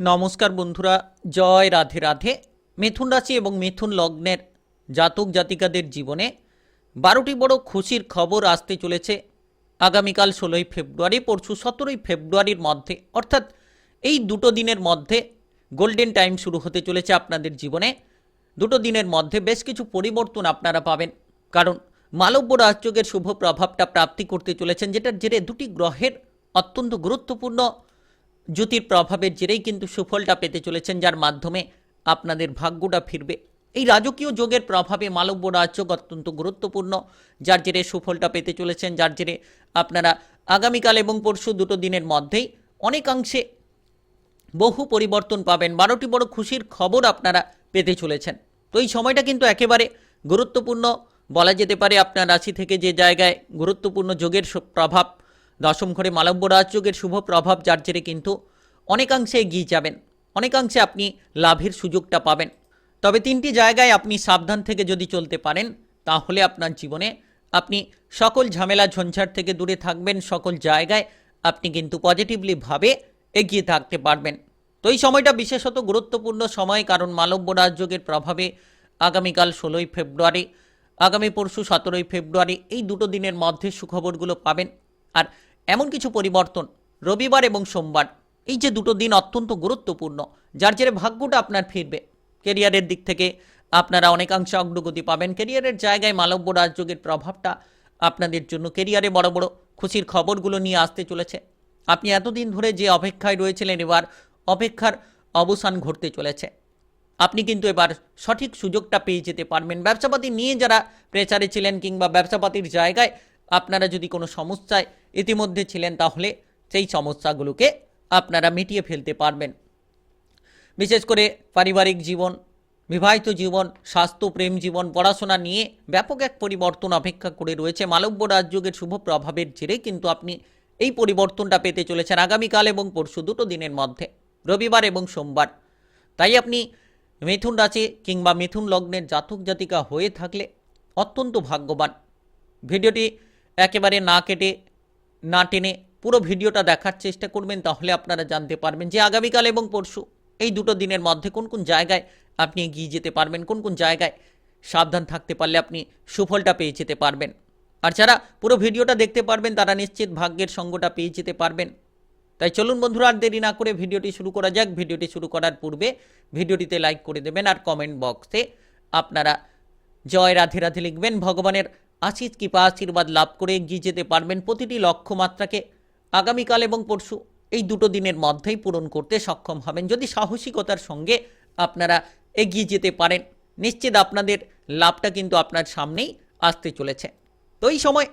নমস্কার বন্ধুরা, জয় রাধে রাধে। মিথুন রাশি এবং মিথুন লগ্নের জাতক জাতিকাদের জীবনে বারোটি বড় খুশির খবর আসতে চলেছে আগামীকাল ষোলোই ফেব্রুয়ারি, পরশু সতেরোই ফেব্রুয়ারির মধ্যে। অর্থাৎ এই দুটো দিনের মধ্যে গোল্ডেন টাইম শুরু হতে চলেছে আপনাদের জীবনে। দুটো দিনের মধ্যে বেশ কিছু পরিবর্তন আপনারা পাবেন। কারণ মালব্য রাজযোগের শুভ প্রভাবটা প্রাপ্তি করতে চলেছেন, যেটার জেরে দুটি গ্রহের অত্যন্ত গুরুত্বপূর্ণ জ্যোতির প্রভাবের জেরেই কিন্তু সুফলটা পেতে চলেছেন, যার মাধ্যমে আপনাদের ভাগ্যটা ফিরবে। এই রাজকীয় যোগের প্রভাবে মালব্য রাজযোগ অত্যন্ত গুরুত্বপূর্ণ, যার জেরে সুফলটা পেতে চলেছেন, যার জেরে আপনারা আগামীকাল এবং পরশু দুটো দিনের মধ্যেই অনেকাংশে বহু পরিবর্তন পাবেন। বারোটি বড় খুশির খবর আপনারা পেতে চলেছেন। তো এই সময়টা কিন্তু একেবারে গুরুত্বপূর্ণ। বলা যেতে পারে আপনার রাশি থেকে যে জায়গায় গুরুত্বপূর্ণ যোগের প্রভাব দশম ঘরে মালব্য রাজযোগের শুভ প্রভাব যার জেরে কিন্তু অনেকাংশে এগিয়ে যাবেন। অনেকাংশে আপনি লাভের সুযোগটা পাবেন। তবে তিনটি জায়গায় আপনি সাবধান থেকে যদি চলতে পারেন, তাহলে আপনার জীবনে আপনি সকল ঝামেলা ঝঞ্ঝাট থেকে দূরে থাকবেন, সকল জায়গায় আপনি কিন্তু পজিটিভলি ভাবে এগিয়ে থাকতে পারবেন। তো এই সময়টা বিশেষত গুরুত্বপূর্ণ সময়, কারণ মালব্য রাজযোগের প্রভাবে আগামীকাল ষোলোই ফেব্রুয়ারি, আগামী পরশু সতেরোই ফেব্রুয়ারি এই দুটো দিনের মধ্যে সুখবরগুলো পাবেন। আর এমন কিছু পরিবর্তন, রবিবার এবং সোমবার। এই যে দুটো দিন অত্যন্ত গুরুত্বপূর্ণ, যার জেরে ভাগ্যটা আপনার ফিরবে। কেরিয়ারের দিক থেকে আপনারা অনেকাংশে অগ্রগতি পাবেন। কেরিয়ারের জায়গায় মালব্য রাজযোগের প্রভাবটা আপনাদের জন্য কেরিয়ারে বড় বড় খুশির খবরগুলো নিয়ে আসতে চলেছে। আপনি এতদিন ধরে যে অপেক্ষায় রয়েছিলেন, এবার অপেক্ষার অবসান ঘটতে চলেছে। আপনি কিন্তু এবার সঠিক সুযোগটা পেয়ে যেতে পারবেন। ব্যবসাপাতি নিয়ে যারা প্রেচারে ছিলেন কিংবা ব্যবসাপাতির জায়গায় আপনারা যদি কোনো সমস্যায় ইতিমধ্যে ছিলেন তাহলে সেই সমস্যাগুলোকে আপনারা মিটিয়ে ফেলতে পারবেন। বিশেষ করে পারিবারিক জীবন, বিবাহিত জীবন, স্বাস্থ্য, প্রেম জীবন, পড়াশোনা নিয়ে ব্যাপক এক পরিবর্তন অপেক্ষা করে রয়েছে। মালব্য রাজযোগের শুভ প্রভাবের জেরে কিন্তু আপনি এই পরিবর্তনটা পেতে চলেছেন আগামীকাল এবং পরশু দুটো দিনের মধ্যে, রবিবার এবং সোমবার। তাই আপনি মিথুন রাশি কিংবা মিথুন লগ্নের জাতক জাতিকা হয়ে থাকলে অত্যন্ত ভাগ্যবান। ভিডিওটি একেবারে না কেটে না টেনে পুরো ভিডিওটা দেখার চেষ্টা করবেন, তাহলে আপনারা জানতে পারবেন যে আগামীকাল এবং পরশু এই দুটো দিনের মধ্যে কোন কোন জায়গায় আপনি এগিয়ে যেতে পারবেন, কোন কোন জায়গায় সাবধান থাকতে পারলে আপনি সুফলটা পেয়ে যেতে পারবেন। আর যারা পুরো ভিডিওটা দেখতে পারবেন, তারা নিশ্চিত ভাগ্যের সঙ্গটা পেয়ে যেতে পারবেন। তাই চলুন বন্ধুরা, আর দেরি না করে ভিডিওটি শুরু করা যাক। ভিডিওটি শুরু করার পূর্বে ভিডিওটিতে লাইক করে দেবেন, আর কমেন্ট বক্সে আপনারা জয় রাধে রাধে লিখবেন। ভগবানের আশিস কৃপা আশীর্বাদ লাভ করে এগিয়ে যেতে পারবেন প্রতিটি লক্ষ্যমাত্রাকে আগামীকাল এবং পরশু। এই দুটো দিনের মধ্যেই পূরণ করতে সক্ষম হবেন। যদি সাহসিকতার সঙ্গে আপনারা এগিয়ে যেতে পারেন, নিশ্চিত আপনাদের লাভটা কিন্তু আপনার সামনেই আসতে চলেছে। তো এই সময়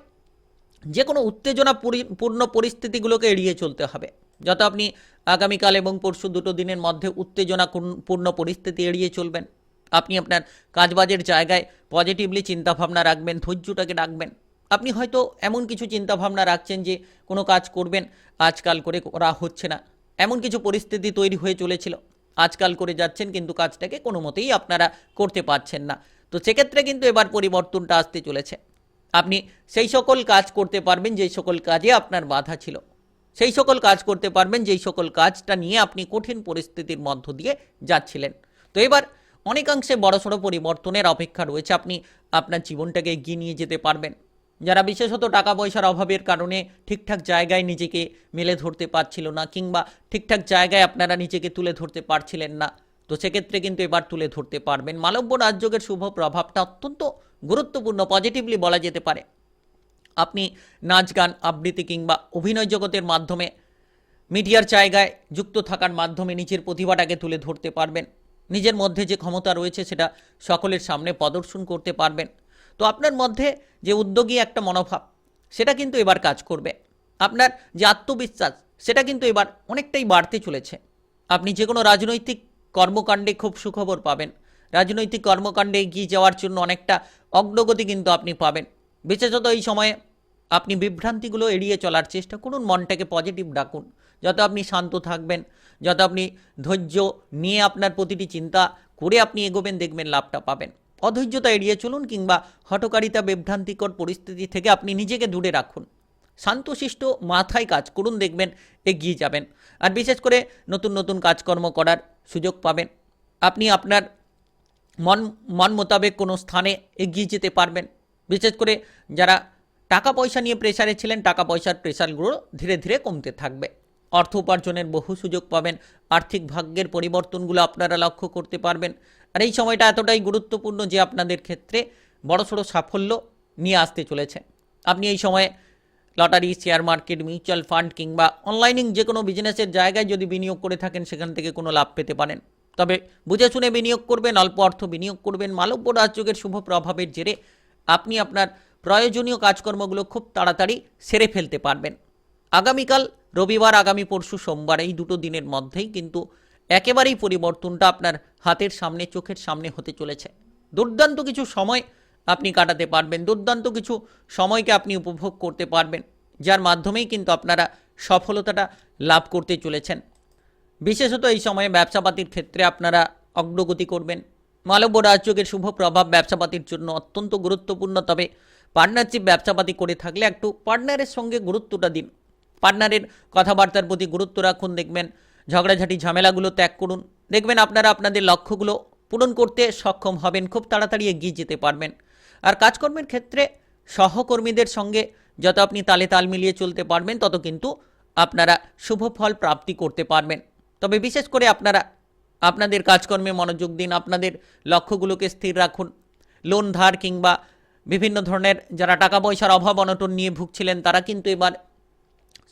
যে কোনো উত্তেজনা পূর্ণ পরিস্থিতিগুলোকে এড়িয়ে চলতে হবে। যত আপনি আগামীকাল এবং পরশু দুটো দিনের মধ্যে উত্তেজনা পূর্ণ পরিস্থিতি এড়িয়ে চলবেন আপনি আপনার কাজবাজের জায়গায় পজিটিভলি চিন্তাভাবনা রাখবেন, ধৈর্যটাকে রাখবেন। আপনি হয়তো এমন কিছু চিন্তাভাবনা রাখছেন যে কোনো কাজ করবেন, আজকাল করে করা হচ্ছে না। এমন কিছু পরিস্থিতি তৈরি হয়ে চলেছিল, আজকাল করে যাচ্ছেন কিন্তু কাজটাকে কোনো মতেই আপনারা করতে পারছেন না। তো সেক্ষেত্রে কিন্তু এবার পরিবর্তনটা আসতে চলেছে। আপনি সেই সকল কাজ করতে পারবেন, যেই সকল কাজে আপনার বাধা ছিল। সেই সকল কাজ করতে পারবেন, যেই সকল কাজটা নিয়ে আপনি কঠিন পরিস্থিতির মধ্য দিয়ে যাচ্ছিলেন। তো এবার অনেকাংশে বড়সড় পরিবর্তনের অপেক্ষা রয়েছে। আপনি আপনার জীবনটাকে এগিয়ে নিয়ে যেতে পারবেন। যারা বিশেষত টাকা পয়সার অভাবের কারণে ঠিকঠাক জায়গায় নিজেকে মেলে ধরতে পারছিল না কিংবা ঠিকঠাক জায়গায় আপনারা নিজেকে তুলে ধরতে পারছিলেন না, তো সেক্ষেত্রে কিন্তু এবার তুলে ধরতে পারবেন। মালব্য রাজযোগের শুভ প্রভাবটা অত্যন্ত গুরুত্বপূর্ণ পজিটিভলি বলা যেতে পারে। আপনি নাচ, গান, আবৃত্তি কিংবা অভিনয় জগতের মাধ্যমে মিডিয়ার জায়গায় যুক্ত থাকার মাধ্যমে নিজের প্রতিভাটাকে তুলে ধরতে পারবেন। নিজের মধ্যে যে ক্ষমতা রয়েছে সেটা সকলের সামনে প্রদর্শন করতে পারবেন। তো আপনার মধ্যে যে উদ্যোগী একটা মনোভাব, সেটা কিন্তু এবার কাজ করবে। আপনার যে আত্মবিশ্বাস, সেটা কিন্তু এবার অনেকটাই বাড়তে চলেছে। আপনি যে কোনো রাজনৈতিক কর্মকাণ্ডে খুব সুখবর পাবেন। রাজনৈতিক কর্মকাণ্ডে এগিয়ে যাওয়ার জন্য অনেকটা অগ্রগতি কিন্তু আপনি পাবেন। বিশেষত এই সময়ে আপনি বিভ্রান্তিগুলো এড়িয়ে চলার চেষ্টা করুন, মনটাকে পজিটিভ ডাকুন। যত আপনি শান্ত থাকবেন যত আপনি ধৈর্য নিয়ে আপনার প্রতিটি চিন্তা করে আপনি এগোবেন, দেখবেন লাভটা পাবেন। অধৈর্যতা এড়িয়ে চলুন কিংবা হটকারিতা বিভ্রান্তিকর পরিস্থিতি থেকে আপনি নিজেকে দূরে রাখুন। শান্তশিষ্ট মাথায় কাজ করুন, দেখবেন এগিয়ে যাবেন। আর বিশেষ করে নতুন নতুন কাজকর্ম করার সুযোগ পাবেন। আপনি আপনার মন মন মোতাবেক কোনো স্থানে এগিয়ে যেতে পারবেন। বিশেষ করে যারা টাকা পয়সা নিয়ে প্রেশারে ছিলেন, টাকা পয়সার প্রেশারগুলো ধীরে ধীরে কমতে থাকবে। অর্থ উপার্জনের বহু সুযোগ পাবেন, আর্থিক ভাগ্যের পরিবর্তনগুলো আপনারা লক্ষ্য করতে পারবেন। আর এই সময়টা এতটাই গুরুত্বপূর্ণ যে আপনাদের ক্ষেত্রে বড়সড় সাফল্য নিয়ে আসতে চলেছে। আপনি এই সময়ে lottery, share market, mutual fund কিংবা অনলাইনিং যে কোনো বিজনেসের জায়গায় যদি বিনিয়োগ করে থাকেন, সেখান থেকে কোনো লাভ পেতে পারেন। তবে বুঝে শুনে বিনিয়োগ করবেন, অল্প অর্থ বিনিয়োগ করবেন, মালব্য রাজযোগের শুভ প্রভাবের জেরে আপনি আপনার প্রয়োজনীয় কাজকর্মগুলো খুব তাড়াতাড়ি সেরে ফেলতে পারবেন। আগামীকাল রবিবার আগামী পরশু সোমবার, এই দুটো দিনের মধ্যেই কিন্তু একেবারেই পরিবর্তনটা আপনার হাতের সামনে, চোখের সামনে হতে চলেছে। দুর্দান্ত কিছু সময় আপনি কাটাতে পারবেন, দুর্দান্ত কিছু সময়কে আপনি উপভোগ করতে পারবেন, যার মাধ্যমেই কিন্তু আপনারা সফলতাটা লাভ করতে চলেছেন। বিশেষত এই সময়ে ব্যবসাপাতির ক্ষেত্রে আপনারা অগ্রগতি করবেন। মালব্য রাজযোগের শুভ প্রভাব ব্যবসাপাতির জন্য অত্যন্ত গুরুত্বপূর্ণ, তবে পার্টনারশিপ ব্যবসাপাতি করে থাকলে একটু পার্টনারের সঙ্গে গুরুত্বটা দিন। পার্টনারের কথাবার্তার প্রতি গুরুত্ব রাখুন, দেখবেন ঝগড়াঝাটি ঝামেলাগুলো ত্যাগ করুন। দেখবেন আপনারা আপনাদের লক্ষ্যগুলো পূরণ করতে সক্ষম হবেন, খুব তাড়াতাড়ি এগিয়ে যেতে পারবেন। আর কাজকর্মের ক্ষেত্রে সহকর্মীদের সঙ্গে যত আপনি তালে তাল মিলিয়ে চলতে পারবেন, তত কিন্তু আপনারা শুভ ফল প্রাপ্তি করতে পারবেন। তবে বিশেষ করে আপনারা আপনাদের কাজকর্মে মনোযোগ দিন, আপনাদের লক্ষ্যগুলোকে স্থির রাখুন। লোন ধার কিংবা বিভিন্ন ধরনের যারা টাকা পয়সার অভাব, অনটন নিয়ে ভুগছিলেন, তারা কিন্তু এবার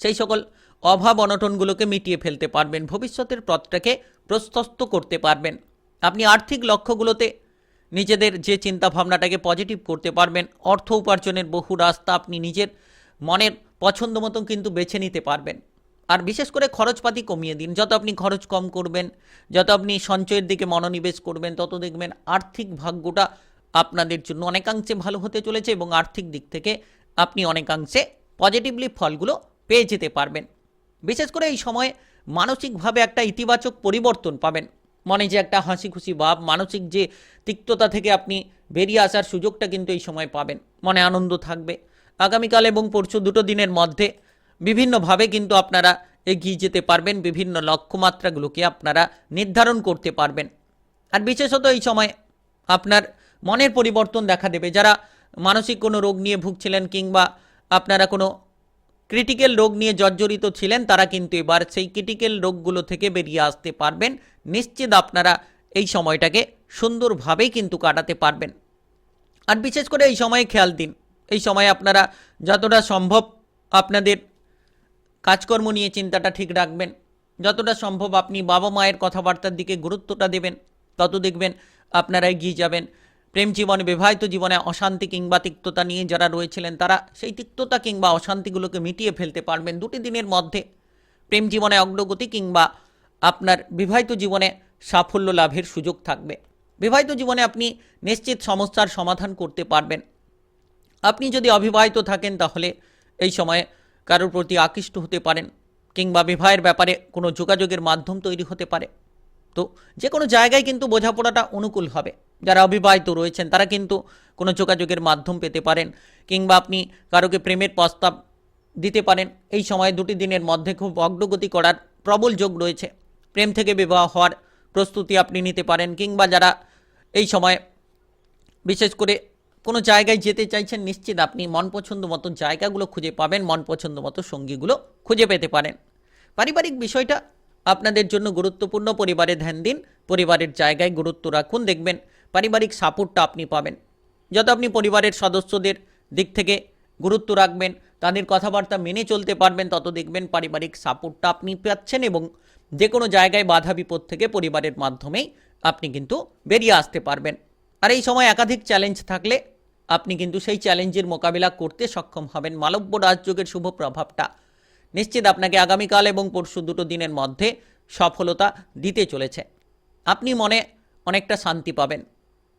সেই সকল অভাব অনটনগুলোকে মিটিয়ে ফেলতে পারবেন, ভবিষ্যতের পথটাকে প্রশস্ত করতে পারবেন। আপনি আর্থিক লক্ষ্যগুলোতে নিজেদের যে চিন্তা ভাবনাটাকে পজিটিভ করতে পারবেন, অর্থ উপার্জনের বহু রাস্তা আপনি নিজের মনের পছন্দ মতন কিন্তু বেছে নিতে পারবেন। আর বিশেষ করে খরচপাতি কমিয়ে দিন। যত আপনি খরচ কম করবেন, যত আপনি সঞ্চয়ের দিকে মনোনিবেশ করবেন, তত দেখবেন আর্থিক ভাগ্যটা আপনাদের জন্য অনেকাংশে ভালো হতে চলেছে এবং আর্থিক দিক থেকে আপনি অনেকাংশে পজিটিভলি ফলগুলো পেয়ে যেতে পারবেন। বিশেষ করে এই সময়ে মানসিকভাবে একটা ইতিবাচক পরিবর্তন পাবেন। মনে যে একটা হাসি খুশি ভাব, মানসিক যে তিক্ততা থেকে আপনি বেরিয়ে আসার সুযোগটা কিন্তু এই সময় পাবেন। মনে আনন্দ থাকবে। আগামীকাল এবং পরশু দুটো দিনের মধ্যে বিভিন্নভাবে কিন্তু আপনারা এগিয়ে যেতে পারবেন। বিভিন্ন লক্ষ্যমাত্রাগুলোকে আপনারা নির্ধারণ করতে পারবেন। আর বিশেষত এই সময় আপনার মনের পরিবর্তন দেখা দেবে। যারা মানসিক কোনো রোগ নিয়ে ভুগছিলেন কিংবা আপনারা কোনো ক্রিটিক্যাল রোগ নিয়ে জর্জরিত ছিলেন তারা কিন্তু এবার সেই ক্রিটিক্যাল রোগগুলো থেকে বেরিয়ে আসতে পারবেন। নিশ্চিত আপনারা এই সময়টাকে সুন্দরভাবেই কিন্তু কাটাতে পারবেন। আর বিশেষ করে এই সময়ে খেয়াল দিন। এই সময় আপনারা যতটা সম্ভব আপনাদের কাজকর্ম নিয়ে চিন্তাটা ঠিক রাখবেন। যতটা সম্ভব আপনি বাবা মায়ের কথাবার্তার দিকে গুরুত্বটা দেবেন। তত দেখবেন আপনারা এগিয়ে যাবেন। প্রেম জীবনে, বিবাহিত জীবনে অশান্তি কিংবা তিক্ততা নিয়ে যারা রয়েছিলেন, তারা সেই তিক্ততা কিংবা অশান্তিগুলোকে মিটিয়ে ফেলতে পারবেন দুটি দিনের মধ্যে। প্রেম জীবনে অগ্রগতি কিংবা আপনার বিবাহিত জীবনে সাফল্য লাভের সুযোগ থাকবে। বিবাহিত জীবনে আপনি নিশ্চিত সমস্যার সমাধান করতে পারবেন। আপনি যদি অবিবাহিত থাকেন, তাহলে এই সময়ে কারোর প্রতি আকৃষ্ট হতে পারেন কিংবা বিবাহের ব্যাপারে কোনো যোগাযোগের মাধ্যম তৈরি হতে পারে। তো যে কোনো জায়গায় কিন্তু বোঝাপড়াটা অনুকূল হবে। যারা অবিবাহিত রয়েছেন, তারা কিন্তু কোনো যোগাযোগের মাধ্যম পেতে পারেন কিংবা আপনি কারোকে প্রেমের প্রস্তাব দিতে পারেন। এই সময় দুটি দিনের মধ্যে খুব অগ্রগতি করার প্রবল যোগ রয়েছে। প্রেম থেকে বিবাহ হওয়ার প্রস্তুতি আপনি নিতে পারেন কিংবা যারা এই সময় বিশেষ করে কোনো জায়গায় যেতে চাইছেন, নিশ্চিত আপনি মন পছন্দ মতো জায়গাগুলো খুঁজে পাবেন, মন পছন্দ মতো সঙ্গীগুলো খুঁজে পেতে পারেন। পারিবারিক বিষয়টা আপনাদের জন্য গুরুত্বপূর্ণ। পরিবারে ধ্যান দিন, পরিবারের জায়গায় গুরুত্ব রাখুন। দেখবেন পারিবারিক সাপোর্টটা আপনি পাবেন। যত আপনি পরিবারের সদস্যদের দিক থেকে গুরুত্ব রাখবেন, তাদের কথাবার্তা মেনে চলতে পারবেন, তত দেখবেন পারিবারিক সাপোর্টটা আপনি পাচ্ছেন এবং যে কোনো জায়গায় বাধা বিপদ থেকে পরিবারের মাধ্যমেই আপনি কিন্তু বেরিয়ে আসতে পারবেন। আর এই সময় একাধিক চ্যালেঞ্জ থাকলে আপনি কিন্তু সেই চ্যালেঞ্জের মোকাবিলা করতে সক্ষম হবেন। মালব্য রাজযোগের শুভ প্রভাবটা নিশ্চিত আপনাকে আগামীকাল এবং পরশু দুটো দিনের মধ্যে সফলতা দিতে চলেছে। আপনি মনে অনেকটা শান্তি পাবেন।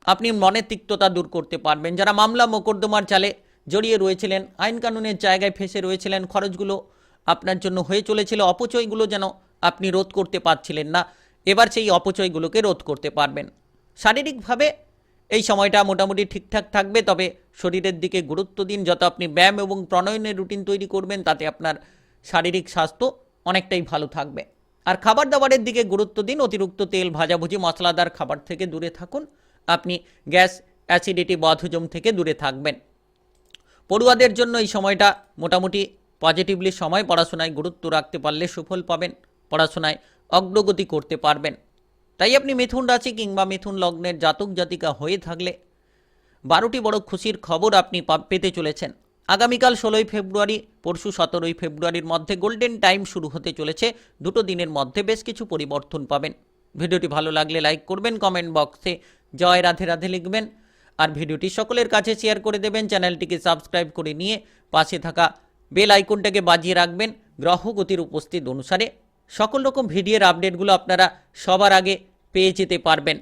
আপনি মনের তিক্ততা দূর করতে পারবেন। যারা মামলা মোকদ্দমার চালে জড়িয়ে রয়েছিলেন আইন কানুনের জায়গায় ফেসে রয়েছিলেন, খরচগুলো আপনার জন্য হয়ে চলেছিল, অপচয়গুলো যেন আপনি রোধ করতে পারছিলেন না, এবার সেই অপচয়গুলোকে রোধ করতে পারবেন। শারীরিকভাবে এই সময়টা মোটামুটি ঠিকঠাক থাকবে, তবে শরীরের দিকে গুরুত্ব দিন, যত আপনি ব্যায়াম এবং প্রণয়নের রুটিন তৈরি করবেন, তাতে আপনার শারীরিক স্বাস্থ্য অনেকটাই ভালো থাকবে। আর খাবার দাবারের দিকে গুরুত্ব দিন, অতিরিক্ত তেল, ভাজাভুজি, মশলাদার খাবার থেকে দূরে থাকুন। আপনি গ্যাস অ্যাসিডিটি বদহজম থেকে দূরে থাকবেন। পড়ুয়াদের জন্য এই সময়টা মোটামুটি পজিটিভলি সময়, পড়াশোনায় গুরুত্ব রাখতে পারলে সুফল পাবেন, পড়াশোনায় অগ্রগতি করতে পারবেন। তাই আপনি মিথুন রাশি কিংবা মিথুন লগ্নের জাতক জাতিকা হয়ে থাকলে বারোটি বড় খুশির খবর আপনি পেতে চলেছেন। আগামীকাল ষোলোই ফেব্রুয়ারি, পরশু সতেরোই ফেব্রুয়ারির মধ্যে গোল্ডেন টাইম শুরু হতে চলেছে। দুটো দিনের মধ্যে বেশ কিছু পরিবর্তন পাবেন। ভিডিওটি ভালো লাগলে লাইক করবেন কমেন্ট বক্সে জয় রাধে রাধে লিখবেন। আর ভিডিওটি সকলের কাছে শেয়ার করে দেবেন, চ্যানেলটিকে সাবস্ক্রাইব করে নিয়ে পাশে থাকা বেল আইকনটাকে বাজিয়ে রাখবেন। গ্রহগতির উপস্থিত অনুসারে সকল রকম ভিডিওর আপডেটগুলো আপনারা সবার আগে পেয়ে যেতে পারবেন।